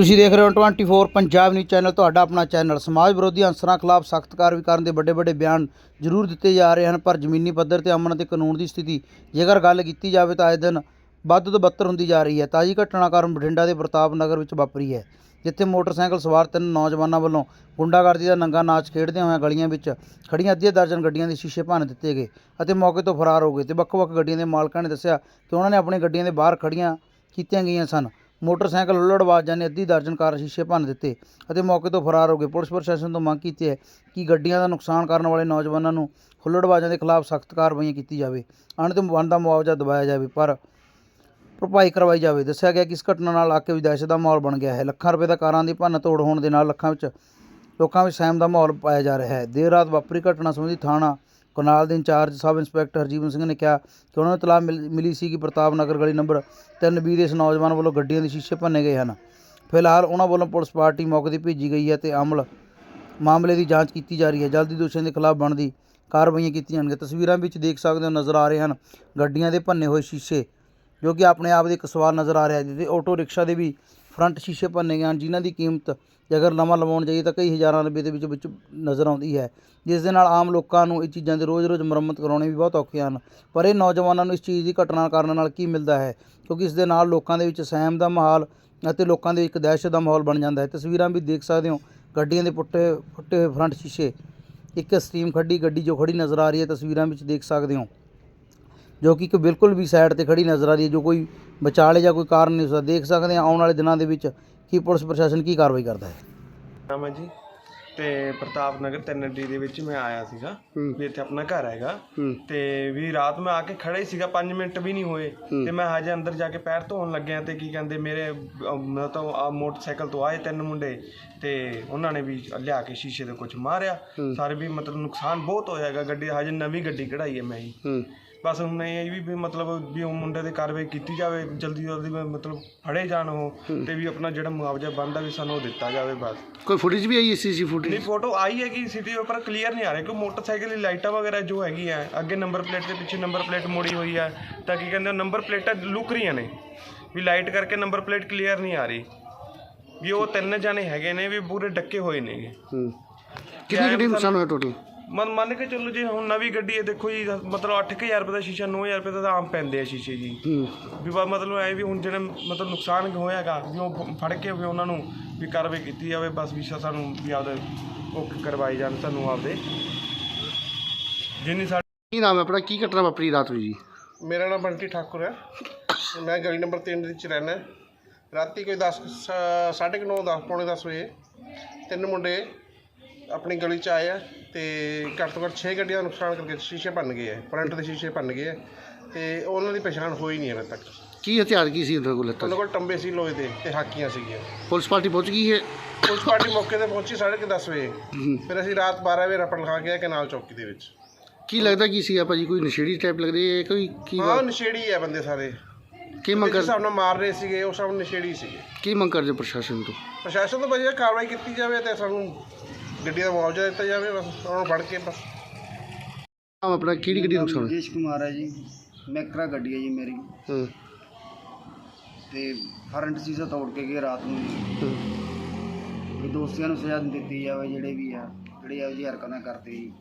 ਤੁਸੀਂ ਦੇਖ ਰਹੇ ਹੋ 24 ਪੰਜਾਬ ਨਿਊਜ਼ ਚੈਨਲ। ਤੁਹਾਡਾ ਆਪਣਾ ਚੈਨਲ ਸਮਾਜ ਵਿਰੋਧੀ ਅਨਸਰਾਂ ਖਿਲਾਫ ਸਖਤ ਕਾਰਵਾਈ ਕਰਨ ਦੇ ਵੱਡੇ ਵੱਡੇ ਬਿਆਨ ਜ਼ਰੂਰ ਦਿੱਤੇ ਜਾ ਰਹੇ ਹਨ, ਪਰ ਜ਼ਮੀਨੀ ਪੱਧਰ ਤੇ ਅਮਨ ਅਤੇ ਕਾਨੂੰਨ ਦੀ ਸਥਿਤੀ ਜੇਕਰ ਗੱਲ ਕੀਤੀ ਜਾਵੇ ਤਾਂ ਆਏ ਦਿਨ ਵੱਧ ਤੋਂ ਬੱਤਰ ਹੁੰਦੀ ਜਾ ਰਹੀ ਹੈ। ਤਾਜੀ ਘਟਨਾ ਕਾਰਨ ਬਠਿੰਡਾ ਦੇ ਪ੍ਰਤਾਪ ਨਗਰ ਵਿੱਚ ਵਾਪਰੀ ਹੈ, ਜਿੱਥੇ ਮੋਟਰਸਾਈਕਲ ਸਵਾਰ ਤਿੰਨ ਨੌਜਵਾਨਾਂ ਵੱਲੋਂ ਗੁੰਡਾਗਰਦੀ ਦਾ ਨੰਗਾ ਨਾਚ ਖੇਡਦੇ ਹੋਏ ਗਲੀਆਂ ਵਿੱਚ ਖੜੀਆਂ ਅੱਧੀਆਂ ਦਰਜਨ ਗੱਡੀਆਂ ਦੇ ਸ਼ੀਸ਼ੇ ਭੰਨ ਦਿੱਤੇ ਗਏ ਅਤੇ ਮੌਕੇ ਤੋਂ ਫਰਾਰ ਹੋ ਗਏ ਤੇ ਵੱਖ-ਵੱਖ ਗੱਡੀਆਂ ਦੇ ਮਾਲਕਾਂ ਨੇ ਦੱਸਿਆ ਕਿ ਉਹਨਾਂ ਨੇ ਆਪਣੀ ਗੱਡੀਆਂ ਦੇ ਬਾਹਰ ਖੜੀਆਂ ਕੀਤੀਆਂ ਗਈਆਂ ਸਨ। ਮੋਟਰਸਾਈਕਲ ਹੁੱਲੜਬਾਜ਼ਾਂ ਨੇ ਅੱਧੀ ਦਰਜਨ ਕਾਰ ਸ਼ੀਸ਼ੇ ਭੰਨ ਦਿੱਤੇ ਅਤੇ ਮੌਕੇ ਤੋਂ ਫਰਾਰ ਹੋ ਗਏ। ਪੁਲਿਸ ਪ੍ਰਸ਼ਾਸਨ ਤੋਂ ਮੰਗ ਕੀਤੀ ਹੈ ਕਿ ਗੱਡੀਆਂ ਦਾ ਨੁਕਸਾਨ ਕਰਨ ਵਾਲੇ ਨੌਜਵਾਨਾਂ ਨੂੰ ਹੁੱਲੜਬਾਜ਼ਾਂ ਦੇ ਖਿਲਾਫ ਸਖਤ ਕਾਰਵਾਈ ਕੀਤੀ ਜਾਵੇ। ਅਣ ਤੇ ਬਣਦਾ ਮੁਆਵਜ਼ਾ ਦਿਵਾਇਆ ਜਾਵੇ, ਪਰ ਭਰਪਾਈ ਕਰਵਾਈ ਜਾਵੇ। ਦੱਸਿਆ ਗਿਆ ਕਿ ਇਸ ਘਟਨਾ ਨਾਲ ਇਲਾਕੇ ਵਿੱਚ ਦਹਿਸ਼ਤ ਦਾ ਮਾਹੌਲ ਬਣ ਗਿਆ ਹੈ। ਲੱਖਾਂ ਰੁਪਏ ਦਾ ਕਾਰਾਂ ਦੀ ਭੰਨ ਤੋੜ ਹੋਣ ਦੇ ਨਾਲ ਲੱਖਾਂ ਵਿੱਚ, ਲੋਕਾਂ ਵਿੱਚ ਸਹਿਮ ਦਾ ਮਾਹੌਲ ਪਾਇਆ ਜਾ ਰਿਹਾ ਹੈ। ਦੇਰ ਰਾਤ ਵਾਪਰੀ ਘਟਨਾ ਸੰਬੰਧੀ ਥਾਣਾ ਕਨਾਲ ਦੇ incharge sub inspector Harjeevan Singh ਨੇ ਕਿਹਾ ਕਿ ਉਹਨਾਂ ਨੂੰ ਇਤਲਾਹ ਮਿਲ- ਮਿਲੀ ਸੀ ਕਿ ਪ੍ਰਤਾਪ ਨਗਰ ਗਲੀ ਨੰਬਰ 3B ਦੇ ਇਸ ਨੌਜਵਾਨ ਵੱਲੋਂ ਗੱਡੀਆਂ ਦੇ ਸ਼ੀਸ਼ੇ ਭੰਨੇ ਗਏ ਹਨ। ਫਿਲਹਾਲ ਉਹਨਾਂ ਵੱਲੋਂ ਪੁਲਿਸ ਪਾਰਟੀ ਮੌਕੇ ਤੇ ਭੇਜੀ ਗਈ ਹੈ ਤੇ ਅਮਲ ਮਾਮਲੇ ਦੀ ਜਾਂਚ ਕੀਤੀ ਜਾ ਰਹੀ ਹੈ। ਜਲਦੀ ਦੋਸ਼ੀਆਂ ਦੇ ਖਿਲਾਫ ਬਣਦੀ ਕਾਰਵਾਈਆਂ ਕੀਤੀਆਂ ਜਾਣਗੀਆਂ। ਤਸਵੀਰਾਂ ਵਿੱਚ ਦੇਖ ਸਕਦੇ ਹੋ ਨਜ਼ਰ ਆ ਰਹੇ ਹਨ ਗੱਡੀਆਂ ਦੇ ਭੰਨੇ ਹੋਏ ਸ਼ੀਸ਼ੇ, ਜੋ ਕਿ ਆਪਣੇ ਆਪ ਦੇ ਇੱਕ ਸਵਾਲ ਨਜ਼ਰ ਆ ਰਿਹਾ ਹੈ ਜਿੱਥੇ ਆਟੋ ਰਿਕਸ਼ਾ ਦੇ ਵੀ ਫਰੰਟ ਸ਼ੀਸ਼ੇ ਭੰਨੇ ਗਏ ਹਨ ਜਿਨ੍ਹਾਂ ਦੀ ਕੀਮਤ ਜੇਕਰ ਨਵਾਂ ਲਵਾਉਣ ਜਾਈਏ ਤਾਂ ਕਈ ਹਜ਼ਾਰਾਂ ਰੁਪਏ ਦੇ ਵਿੱਚ ਵਿੱਚ ਨਜ਼ਰ ਆਉਂਦੀ ਹੈ। ਜਿਸ ਦੇ ਨਾਲ ਆਮ ਲੋਕਾਂ ਨੂੰ ਇਹ ਚੀਜ਼ਾਂ ਦੇ ਰੋਜ਼-ਰੋਜ਼ ਮੁਰੰਮਤ ਕਰਾਉਣੇ ਵੀ ਬਹੁਤ ਔਖੇ ਹਨ। ਪਰ ਇਹ ਨੌਜਵਾਨਾਂ ਨੂੰ ਇਸ ਚੀਜ਼ ਦੀ ਘਟਨਾ ਕਰਨ ਨਾਲ ਕੀ ਮਿਲਦਾ ਹੈ? ਕਿਉਂਕਿ ਇਸ ਦੇ ਨਾਲ ਲੋਕਾਂ ਦੇ ਵਿੱਚ ਸਹਿਮ ਦਾ ਮਾਹੌਲ ਅਤੇ ਲੋਕਾਂ ਦੇ ਇੱਕ ਦਹਿਸ਼ਤ ਦਾ ਮਾਹੌਲ ਬਣ ਜਾਂਦਾ ਹੈ। ਤਸਵੀਰਾਂ ਵੀ ਦੇਖ ਸਕਦੇ ਹੋ। ਗੱਡੀਆਂ ਦੇ ਪੁੱਟੇ ਫੁੱਟੇ ਹੋਏ ਫਰੰਟ ਸ਼ੀਸ਼ੇ। ਇੱਕ ਸਟ੍ਰੀਮ ਖੱਡੀ ਗੱਡੀ ਜੋ ਖੜੀ ਨਜ਼ਰ ਆ ਰਹੀ ਹੈ, ਤਸਵੀਰਾਂ ਵਿੱਚ ਦੇਖ ਸਕਦੇ ਹੋ। ਜੋ ਕਿ ਇੱਕ ਬਿਲਕੁਲ ਵੀ ਸਾਈਡ ਤੇ ਖੜੀ ਨਜ਼ਰ ਆ ਰਹੀ ਹੈ ਜੋ ਕੋਈ ਵਿਚਾਲੇ ਜਾਂ ਕੋਈ ਕਾਰਨ ਨਹੀਂ ਉਸਦਾ ਦੇਖ ਸਕਦੇ ਹਾਂ ਆਉਣ ਵਾਲੇ ਦਿਨਾਂ ਦੇ ਵਿੱਚ ਕੀ ਪੁਲਿਸ ਪ੍ਰਸ਼ਾਸਨ ਕੀ ਕਾਰਵਾਈ ਕਰਦਾ ਹੈ। ਨਾਮ ਹੈ ਜੀ ਤੇ ਪ੍ਰਤਾਪ ਨਗਰ 3D ਦੇ ਵਿੱਚ ਮੈਂ ਆਇਆ ਸੀਗਾ ਵੀ ਇੱਥੇ ਆਪਣਾ ਘਰ ਹੈਗਾ। ਤੇ ਵੀ ਰਾਤ ਮੈਂ ਆ ਕੇ ਖੜਾ ਹੀ ਸੀਗਾ 5 ਮਿੰਟ ਵੀ ਨਹੀਂ ਹੋਏ। ਤੇ ਮੈਂ ਹਜੇ ਅੰਦਰ ਜਾ ਕੇ ਪੈਰ ਧੋਣ ਲੱਗਿਆ ਤੇ ਕੀ ਕਹਿੰਦੇ ਮੇਰੇ ਮਤਲਬ ਆ ਮੋਟਰਸਾਈਕਲ ਤੋਂ ਆਏ ਤਿੰਨ ਮੁੰਡੇ ਤੇ ਉਹਨਾਂ ਨੇ ਵੀ ਲਿਆ ਕੇ ਸ਼ੀਸ਼ੇ ਦੇ ਕੁਝ ਮਾਰਿਆ। ਸਾਰੇ ਵੀ ਮਤਲਬ ਨੁਕਸਾਨ ਬਹੁਤ ਹੋਇਆ ਹੈਗਾ ਗੱਡੀ ਹਜੇ ਨਵੀਂ ਗੱਡੀ ਕਢਾਈ ਹੈ ਮੈਂ ਹੀ। ਬਸ ਹੁਣ ਇਹ ਵੀ ਮਤਲਬ ਵੀ ਉਹ ਮੁੰਡੇ ਦੇ ਕਾਰਵਾਈ ਕੀਤੀ ਜਾਵੇ ਜਲਦੀ ਜਲਦੀ ਮਤਲਬ ਫੜੇ ਜਾਣ ਉਹ ਤੇ ਵੀ ਆਪਣਾ ਜਿਹੜਾ ਮੁਆਵਜ਼ਾ ਬਣਦਾ ਵੀ ਸਾਨੂੰ ਉਹ ਦਿੱਤਾ ਜਾਵੇ ਬਸ। ਕੋਈ ਫੁਟੇਜ ਵੀ ਆਈ ਸੀ ਸੀ ਫੁਟੇਜ ਨਹੀਂ ਫੋਟੋ ਆਈ ਹੈ ਕਿ ਸਿਟੀ ਉੱਪਰ ਕਲੀਅਰ ਨਹੀਂ ਆ ਰਿਹਾ ਕਿ ਮੋਟਰਸਾਈਕਲ ਦੀ ਲਾਈਟਾਂ ਵਗੈਰਾ ਜੋ ਹੈਗੀ ਆ ਅੱਗੇ ਨੰਬਰ ਪਲੇਟ ਦੇ ਪਿੱਛੇ ਨੰਬਰ ਪਲੇਟ ਮੋੜੀ ਹੋਈ ਹੈ ਤਾਂ ਕੀ ਕਹਿੰਦੇ ਨੰਬਰ ਪਲੇਟਾਂ ਲੁਕ ਰਹੀਆਂ ਨੇ ਵੀ ਲਾਈਟ ਕਰਕੇ ਨੰਬਰ ਪਲੇਟ ਕਲੀਅਰ ਨਹੀਂ ਆ ਰਹੀ। ਵੀ ਉਹ ਤਿੰਨ ਜਾਣੇ ਹੈਗੇ ਨੇ ਵੀ ਪੂਰੇ ਡੱਕੇ ਹੋਏ ਨੇਗੇ। ਹੂੰ। ਕਿੰਨੀ ਕਿੰਨੀ ਨੁਕਸਾਨ ਹੋਇਆ ਟੋਟਲ ਮਨ ਮੰਨ ਕੇ ਚੱਲੋ ਜੀ ਹੁਣ ਨਵੀਂ ਗੱਡੀ ਹੈ ਦੇਖੋ ਜੀ ਮਤਲਬ 8000 ਰੁਪਏ ਦਾ ਸ਼ੀਸ਼ਾ 9000 ਰੁਪਏ ਦਾ ਤਾਂ ਆਮ ਪੈਂਦੇ ਆ ਸ਼ੀਸ਼ੇ ਜੀ। ਵੀ ਬਸ ਮਤਲਬ ਐ ਵੀ ਹੁਣ ਜਿਹੜੇ ਮਤਲਬ ਨੁਕਸਾਨ ਹੋਇਆਗਾ ਵੀ ਉਹ ਫੜ ਕੇ ਵੀ ਉਹਨਾਂ ਨੂੰ ਵੀ ਕਾਰਵਾਈ ਕੀਤੀ ਜਾਵੇ ਬਸ ਵੀ ਸਾਨੂੰ ਵੀ ਆਪਦੇ ਉਹ ਕਰਵਾਈ ਜਾਣ ਸਾਨੂੰ ਆਪਦੇ। ਜਿੰਨੀ ਸਾਡੀ ਕੀ ਨਾਮ ਹੈ ਆਪਣਾ? ਕੀ ਘਟਨਾ ਵਾਪਰੀ ਰਾਤ ਨੂੰ ਜੀ? ਮੇਰਾ ਨਾਮ ਬੰਟੀ ਠਾਕੁਰ ਹੈ। ਮੈਂ ਗਲੀ ਨੰਬਰ 3 ਦੇ ਵਿੱਚ ਰਹਿਣਾ ਰਾਤੀ ਕੋਈ 10 ਸਾਢੇ ਕੁ ਨੌ 10 ਪੌਣੇ 10 ਵਜੇ ਤਿੰਨ ਮੁੰਡੇ ਆਪਣੀ ਗਲੀ 'ਚ ਆਏ ਆ ਤੇ ਘੱਟ ਤੋਂ ਘੱਟ 6 ਗੱਡੀਆਂ ਦਾ ਨੁਕਸਾਨ ਕਰਕੇ ਸ਼ੀਸ਼ੇ ਭੰਨ ਗਏ ਆ ਫਰੰਟ ਦੇ ਸ਼ੀਸ਼ੇ ਭੰਨ ਗਏ ਆ ਤੇ ਉਹਨਾਂ ਦੀ ਪਛਾਣ ਹੋਈ ਨਹੀਂ ਹਲੇ ਤੱਕ। ਕੀ ਹਥਿਆਰ ਕੀ ਸੀ ਉਹਨਾਂ ਕੋਲ ਲੱਤਾਂ ਉਹਨਾਂ ਕੋਲ ਟੰਬੇ ਸੀ ਲੋਹੇ ਦੇ ਤੇ ਹਾਕੀਆਂ ਸੀਗੀਆਂ। ਪੁਲਿਸ ਪਾਰਟੀ ਪਹੁੰਚ ਗਈ ਹੈ? ਪੁਲਿਸ ਪਾਰਟੀ ਮੌਕੇ ਤੇ ਪਹੁੰਚੀ ਸਾਢੇ ਕੁ 10 ਵਜੇ। ਫਿਰ ਅਸੀਂ ਰਾਤ 12 ਵਜੇ ਰਪਟ ਲਿਖਾ ਕੇ ਆਏ ਕਨਾਲ ਚੌਕੀ ਦੇ ਵਿੱਚ। ਕੀ ਲੱਗਦਾ ਕੀ ਸੀ ਭਾਜੀ ਕੋਈ ਨਸ਼ੇੜੀ ਟਾਈਪ ਲੱਗਦੀ ਹੈ ਕੋਈ ਕੀ ਹਾਂ ਨਸ਼ੇੜੀ ਆ ਬੰਦੇ ਸਾਰੇ। ਕੀ ਜਿਸ ਮੰਗ ਕਰ ਹਿਸਾਬ ਨਾਲ ਮਾਰ ਰਹੇ ਸੀਗੇ ਉਹ ਸਭ ਨਸ਼ੇੜੀ ਸੀਗੇ। ਕੀ ਮੰਗ ਕਰਦੇ ਹੋ ਪ੍ਰਸ਼ਾਸਨ ਤੋਂ? ਪ੍ਰਸ਼ਾਸਨ ਤੋਂ ਵਧੀਆ ਕਾਰਵਾਈ ਕੀਤੀ ਜਾਵੇ ਤੇ ਸਾਨੂੰ ਗੱਡੀ ਦਾ ਮੁਆਵਜ਼ਾ ਦਿੱਤਾ ਜਾਵੇ ਬਸ ਉਹਨਾਂ ਨੂੰ ਫੜ ਕੇ ਬਸ। ਨਾਮ ਆਪਣਾ ਕਿਹੜੀ ਗੱਡੀ ਨੁਕਸਾਨ ਹੋਇਆ? ਰਜੇਸ਼ ਕੁਮਾਰ ਹੈ ਜੀ। ਮੈਕਰਾ ਗੱਡੀ ਹੈ ਜੀ ਮੇਰੀ। ਹਾਂ। ਤੇ ਫਰੰਟ ਸੀਸਾ ਤੋੜ ਕੇ ਗਏ ਰਾਤ ਨੂੰ। ਜੀ। ਹਾਂ। ਵੀ ਦੋਸਤੀਆਂ ਨੂੰ ਸਜ਼ਾ ਦਿੱਤੀ ਜਾਵੇ ਜਿਹੜੇ ਵੀ ਆ ਜਿਹੜੇ ਇਹੋ ਜਿਹੀ ਹਰਕਤਾਂ ਕਰਦੇ ਜੀ।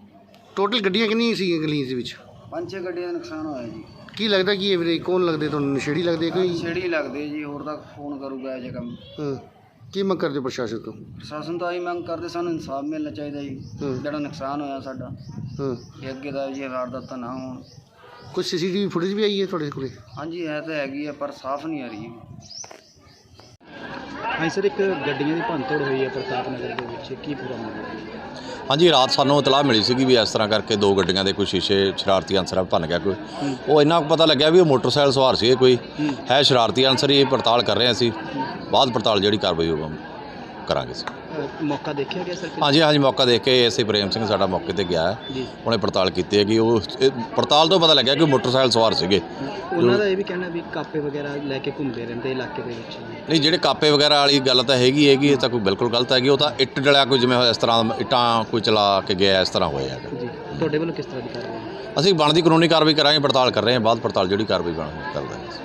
ਟੋਟਲ ਗੱਡੀਆਂ ਕਿੰਨੀਆਂ ਸੀ ਗਲੀਆਂ ਦੇ ਵਿੱਚ? ਪੰਜ ਛੇ ਗੱਡੀਆਂ ਦਾ ਨੁਕਸਾਨ ਹੋਇਆ ਜੀ। ਕੀ ਲੱਗਦਾ ਕੀ ਇਹ ਵੀਰੇ ਕੌਣ ਲੱਗਦੇ ਤੁਹਾਨੂੰ ਨਸ਼ੇੜੀ ਲੱਗਦੇ ਕੋਈ? ਛੇੜੀ ਲੱਗਦੇ ਜੀ ਹੋਰ ਤਾਂ ਫੋਨ ਕਰੂਗਾ ਇਹ ਕੰਮ। ਹਾਂ। ਕੀ ਮੰਗ ਕਰਦੇ ਹੋ ਪ੍ਰਸ਼ਾਸਨ ਤੋਂ? ਪ੍ਰਸ਼ਾਸਨ ਤੋਂ ਆਹੀ ਮੰਗ ਕਰਦੇ ਸਾਨੂੰ ਇਨਸਾਫ ਮਿਲਣਾ ਚਾਹੀਦਾ ਜੀ। ਹਾਂ। ਜਿਹੜਾ ਨੁਕਸਾਨ ਹੋਇਆ ਸਾਡਾ। ਹਾਂ। ਇਹ ਅੱਗੇ ਦਾ ਜੀ ਵਾਰਦਾਤਾਂ ਨਾ ਹੋਣ। ਕੋਈ ਸੀਸੀਟੀਵੀ ਫੁਟੇਜ ਵੀ ਆਈ ਹੈ ਤੁਹਾਡੇ ਕੋਲੇ? ਹਾਂਜੀ ਹੈ ਤਾਂ ਹੈਗੀ ਆ ਪਰ ਸਾਫ਼ ਨਹੀਂ ਆ ਰਹੀ ਜੀ। ਹਾਂਜੀ ਸਰ ਇੱਕ ਗੱਡੀਆਂ ਦੀ ਭੰਨਤੋੜ ਹੋਈ ਹੈ ਪ੍ਰਤਾਪ ਨਗਰ ਦੇ ਵਿੱਚ। ਕੀ ਪੂਰਾ ਮਾਮਲਾ? ਹਾਂਜੀ ਰਾਤ ਸਾਨੂੰ ਇਤਲਾਹ ਮਿਲੀ ਸੀਗੀ ਵੀ ਇਸ ਤਰ੍ਹਾਂ ਕਰਕੇ ਦੋ ਗੱਡੀਆਂ ਦੇ ਕੋਈ ਸ਼ੀਸ਼ੇ ਸ਼ਰਾਰਤੀ ਅਨਸਰਾਂ ਭੰਨ ਗਿਆ ਕੋਈ। ਉਹ ਇੰਨਾ ਪਤਾ ਲੱਗਿਆ ਵੀ ਉਹ ਮੋਟਰਸਾਈਕਲ ਸਵਾਰ ਸੀਗੇ ਕੋਈ। ਹੈ। ਸ਼ਰਾਰਤੀ ਅਨਸਰ ਹੀ ਇਹ ਪੜਤਾਲ ਕਰ ਰਹੇ ਅਸੀਂ। ਬਾਅਦ ਪੜਤਾਲ ਜਿਹੜੀ ਕਾਰਵਾਈ ਹੋਊਗਾ। ਕਰਾਂਗੇ ਅਹ ਮੌਕਾ ਦੇਖਿਆ ਗਿਆ ਸਰ ਹਾਂਜੀ ਹਾਂਜੀ ਮੌਕਾ ਦੇਖ ਕੇ ਐਸਏ ਪ੍ਰੇਮ ਸਿੰਘ ਸਾਡਾ ਮੌਕੇ ਤੇ ਗਿਆ ਹੈ। ਜੀ। ਉਹਨੇ ਪੜਤਾਲ ਕੀਤੀ ਹੈ ਕਿ ਉਹ ਇਹ ਪੜਤਾਲ ਤੋਂ ਪਤਾ ਲੱਗਿਆ ਕਿ ਉਹ ਮੋਟਰਸਾਈਕਲ ਸਵਾਰ ਸੀਗੇ। ਉਹਨਾਂ ਦਾ ਇਹ ਵੀ ਕਹਿਣਾ ਵੀ ਕਾਪੇ ਵਗੈਰਾ ਲੈ ਕੇ ਘੁੰਮਦੇ ਰਹਿੰਦੇ ਇਲਾਕੇ ਦੇ ਵਿੱਚ। ਨਹੀਂ ਜਿਹੜੇ ਕਾਪੇ ਵਗੈਰਾ ਵਾਲੀ ਗੱਲ ਤਾਂ ਹੈਗੀ ਹੈਗੀ ਇਹ ਤਾਂ ਕੋਈ ਬਿਲਕੁਲ ਗਲਤ ਹੈਗੀ। ਉਹ ਤਾਂ ਇੱਟ ਡਲਿਆ ਕੋਈ ਜਿਵੇਂ ਇਸ ਤਰ੍ਹਾਂ ਇੱਟਾਂ ਕੋਈ ਚਲਾ ਕੇ ਗਿਆ ਇਸ ਤਰ੍ਹਾਂ ਹੋਇਆ ਹੈਗਾ। ਜੀ ਤੁਹਾਡੇ ਵੱਲੋਂ ਕਿਸ ਤਰ੍ਹਾਂ ਦੀ ਕਾਰਵਾਈ? ਅਸੀਂ ਬਣਦੀ ਕਾਨੂੰਨੀ ਕਾਰਵਾਈ ਕਰਾਂਗੇ ਪੜਤਾਲ ਕਰ ਰਹੇ ਹਾਂ। ਬਾਅਦ ਪੜਤਾਲ ਜਿਹੜੀ ਕਾਰਵਾਈ ਬਣ ਕਰ ਦਾਂਗੇ